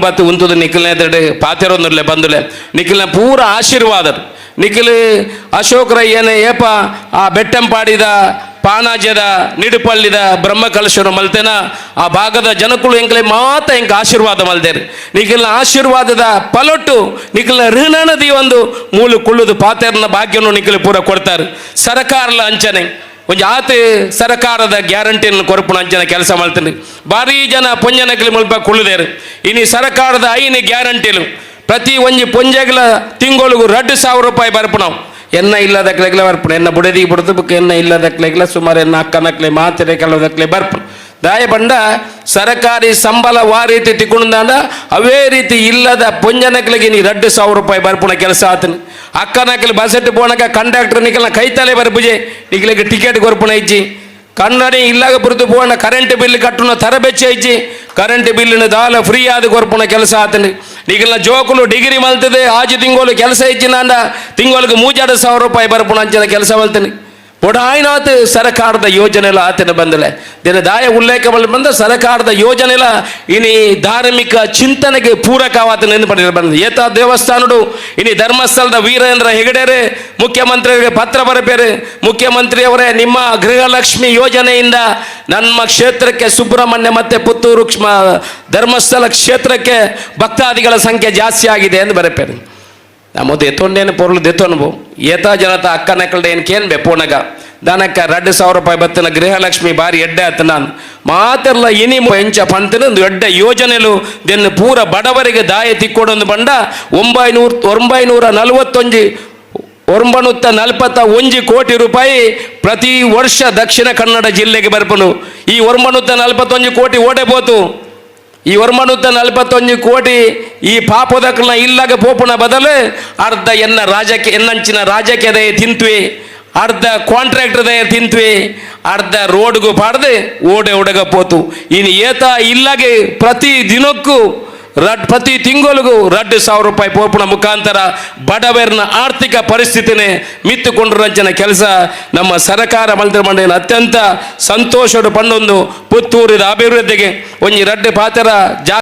ಬತ್ತು ಉಂತದು ನಿಖಿಲ್ನ ಎದುರು ಪಾತಿರೊಂದುರ್ಲೆ ಬಂದುಲೆ. ನಿಖಿಲ್ನ ಪೂರ ಆಶೀರ್ವಾದ ನಿಖಿಲ್ ಅಶೋಕ್ ರೈ ಏನೇ ಏಪ, ಆ ಬೆಟ್ಟಂಪಾಡಿದ ಪಾನಾಜ್ಯದ, ನಿಡುಪಳ್ಳಿದ ಬ್ರಹ್ಮಕಲಶರು ಮಲ್ತೆನ, ಆ ಭಾಗದ ಜನಕುಲು ಎಂಕ್ಲೆ ಮಾತ ಎಂಕ ಆಶೀರ್ವಾದ ಮಲ್ದೇರಿ. ನಿಖಿಲ್ನ ಆಶೀರ್ವಾದದ ಪಲೊಟ್ಟು ನಿಖಿಲ್ನ ಋಣನದಿ ಒಂದು ಮೂಲು ಕುಳ್ಳುದು, ಪಾತೆರ್ನ ಭಾಗ್ಯನು ನಿಖಿಲ್ ಪೂರ ಕೊಡ್ತಾರೆ. ಸರಕಾರಲ ಅಂಚನೆ. ಒಂಜಿ ಆತ ಸರಕಾರದ ಗ್ಯಾರಂಟಿಯನ್ನು ಕೊರಪುನ ಅಂಚನ ಕೆಲಸ ಮಾಡ್ತೀನಿ. ಭಾರಿ ಜನ ಪೊಂಜನಕಲಿ ಮುಲ್ಪ ಕುಳಿದೇರು. ಇನಿ ಸರ್ಕಾರದ ಐನಿ ಗ್ಯಾರಂಟಿಲು. ಪ್ರತಿ ಒಂಜಿ ಪೊಂಜೆಗಳ ತಿಂಗಳಿಗೂ ಎರಡು ಸಾವಿರ ರೂಪಾಯಿ ಬರ್ಪುಣವು ಎನ್ನ ಇಲ್ಲದಕ್ಲೆಗ್ಲ ಬರ್ಪಣ. ಎನ್ನ ಬುಡದಿ ಬುಡದು ಎನ್ನ ಇಲ್ಲದಕ್ಲೆಗ್ಲ ಸುಮಾರು ಎನ್ನ ಅಕ್ಕನಕ್ಲೆ ಮಾತ್ರೆ ಕೆಲವದಕ್ಲೆ ಬರ್ಪುಣ. ದಾಯ ಬಂಡ ಸರಕಾರಿ ಸಂಬಳ ವಾ ರೀತಿ ತಿಕ್ಕೊಂಡ ಅವೇ ರೀತಿ ಇಲ್ಲದ ಪೊಂಜನಕ್ಲಿಗೆ ನೀ ಎರಡು ಸಾವಿರ ರೂಪಾಯಿ ಬರ್ಪುಣ ಕೆಲಸ ಆತನು ಅಕ್ಕನಕ್ಲಿ ಬಸ್ಸೆಟ್ಟು ಪೋಣಕ ಕಂಡಕ್ಟರ್ ನಿಕಲ್ನ ಕೈತಲೆ ಬರ್ಪುಜೆ ನಿಕ್ಲಿಗೆ ಟಿಕೆಟ್ ಕೊರ್ಪುಣ ಇಜ್ಜಿ ಕನ್ನಡಿ ಇಲ್ಲಾಗ ಬುರ್ದು ಪೋಣ ಕರೆಂಟ್ ಬಿಲ್ ಕಟ್ಟುನ ತರಬೆಚ್ಚ ಇಜ್ಜಿ ಕರೆಂಟ್ ಬಿಲ್ಲಿನ ದಾಲ ಫ್ರೀ ಆದ ಕೊರ್ಪುಣ ಕೆಲಸ ಆತನು ಈಗಿನ ಜೋಕುಲು ಡಿಗ್ರಿ ಮಲ್ತದೆ ಆಜು ತಿಂಗೋಲು ಕೆಲಸ ಇಜ್ಜಿನ ಅಂದ ತಿಂಗಳಿಗೆ ಮೂಜಾಡು ಸಾವಿರ ರೂಪಾಯಿ ಬರ್ಪುಣ ಅಂಚಿನ ಕೆಲಸ ಮಲ್ತೀನಿ ಒಡಾಯ್ನಾತ್ ಸರಕಾರದ ಯೋಜನೆಲ ಆತನ ಬಂದಲೆ. ದಿನ ದಾಯ ಉಲ್ಲೇಖ ಬಂದ ಸರಕಾರದ ಯೋಜನೆಲ ಇನಿ ಧಾರ್ಮಿಕ ಚಿಂತನೆಗೆ ಪೂರಕವಾದ ನೆನಪಡಿರ ಬಂದ ಏತ ದೇವಸ್ಥಾನಡು ಇನಿ ಧರ್ಮಸ್ಥಳದ ವೀರೇಂದ್ರ ಹೆಗಡೆರೆ, ಮುಖ್ಯಮಂತ್ರಿಯವರಿಗೆ ಪತ್ರ ಬರಬೇರೆ ಮುಖ್ಯಮಂತ್ರಿಯವರೇ, ನಿಮ್ಮ ಗೃಹಲಕ್ಷ್ಮಿ ಯೋಜನೆಯಿಂದ ನಮ್ಮ ಕ್ಷೇತ್ರಕ್ಕೆ ಸುಬ್ರಹ್ಮಣ್ಯ ಮತ್ತೆ ಪುತ್ತೂರು ಧರ್ಮಸ್ಥಳ ಕ್ಷೇತ್ರಕ್ಕೆ ಭಕ್ತಾದಿಗಳ ಸಂಖ್ಯೆ ಜಾಸ್ತಿ ಆಗಿದೆ ಎಂದು ಬರಪೇರು. ನಮ್ಮದು ಎತ್ತೊಂಡೇನು ಪೊರ್ಲು ದೆತ್ತೊನ್ಬು ಏತ ಜನತ ಅಕ್ಕನಕ್ಕಲ್ದ ಏನು ಕೇನ್ ಬೆಪ್ಪೋಣಗ ಪೋಣಗ. ದನಕ್ಕ ಎರಡು ಸಾವಿರ ರೂಪಾಯಿ ಬತ್ತಿನ ಗೃಹಲಕ್ಷ್ಮಿ ಬಾರಿ ಎಡ್ಡೆ ಆತ ನಾನು. ಮಾತೆಲ್ಲ ಇನಿ ಎಂಚ ಪಂತನ ಒಂದು ಎಡ್ಡೆ ಯೋಜನೆಲು ದೆನ್ನು ಪೂರ ಬಡವರಿಗೆ ದಾಯ ತಿಕ್ಕೊಡೊಂದು ಬಂಡ ಒಂಬೈನೂರ ಒಂಬೈನೂರ ನಲವತ್ತೊಂಜಿ ಒಂಬನುತ್ತ ನಲ್ಪತ್ತ ಒಂಜಿ ಕೋಟಿ ರೂಪಾಯಿ ಪ್ರತಿ ವರ್ಷ ದಕ್ಷಿಣ ಕನ್ನಡ ಜಿಲ್ಲೆಗೆ ಬರ್ಪನು. ಈ ಒಂಬನುತ್ತ ನಲ್ಪತ್ತೊಂಜಿ ಕೋಟಿ ಓಡೆ ಈ ಒರ್ಮನುತ್ತ ನಲ್ಪತ್ತೊಂದು ಕೋಟಿ ಈ ಪಾಪದಕ್ಕನ ಇಲ್ಲಾಗ ಪೋಪುನ ಬದಲು ಅರ್ಧ ಎನ್ನ ರಾಜಕ್ಕೆ, ಎನ್ನಂಚಿನ ರಾಜಕೀಯದ ತಿಂತ್ವಿ. ಅರ್ಧ ಕಾಂಟ್ರಾಕ್ಟರ್ದ ತಿಂತ್ವಿ. ಅರ್ಧ ರೋಡ್ಗೂ ಪಾಡ್ದು ಓಡೆ ಓಡಗ ಪೋತು. ಇನ್ನು ಏತ ಇಲ್ಲಾಗೆ ಪ್ರತಿ ದಿನಕ್ಕೂ ರಡ್ ಪ್ರತಿ ತಿಂಗಳಿಗೂ ರಡ್ ಸಾವಿರ ರೂಪಾಯಿ ಪೋಪುನ ಮುಖಾಂತರ ಬಡವರಿನ ಆರ್ಥಿಕ ಪರಿಸ್ಥಿತಿನೇ ಮಿತ್ತುಕೊಂಡಿರಂಚಿನ ಕೆಲಸ. ನಮ್ಮ ಸರಕಾರ ಮಂತ್ರಿ ಮಂಡಳಿನ ಅತ್ಯಂತ ಸಂತೋಷದ ಪಂಡೊಂದು ಪುತ್ತೂರಿನ ಅಭಿವೃದ್ಧಿಗೆ. ಒಂಜಿ ರಡ್ಡೆ ಪಾತ್ರ ಜಾ